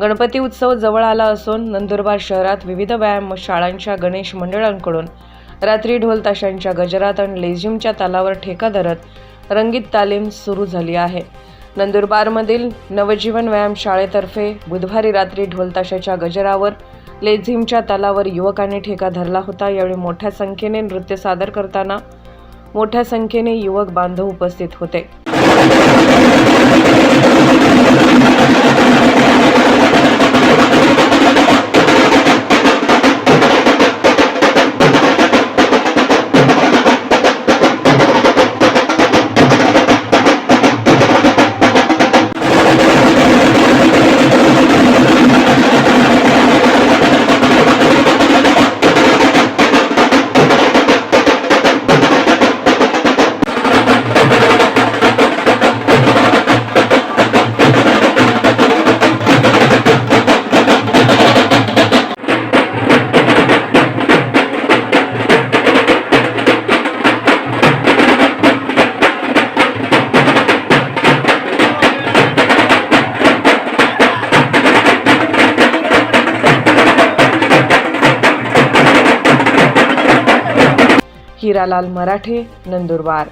गणपती उत्सव जवळ आला असून नंदुरबार शहरात विविध व्यायाम शाळांच्या गणेश मंडळांकडून रात्री ढोल ताशांच्या गजरात आणि लेझिमच्या तालावर ठेका धरत रंगीत तालीम सुरू झाली आहे. नंदुरबारमधील नवजीवन व्यायाम शाळेतर्फे बुधवारी रात्री ढोलताशाच्या गजरावर लेझिमच्या तालावर युवकांनी ठेका धरला होता. यावेळी मोठ्या संख्येने नृत्य सादर करताना मोठ्या संख्येने युवक बांधव उपस्थित होते. हिरालाल मराठे नंदुरबार.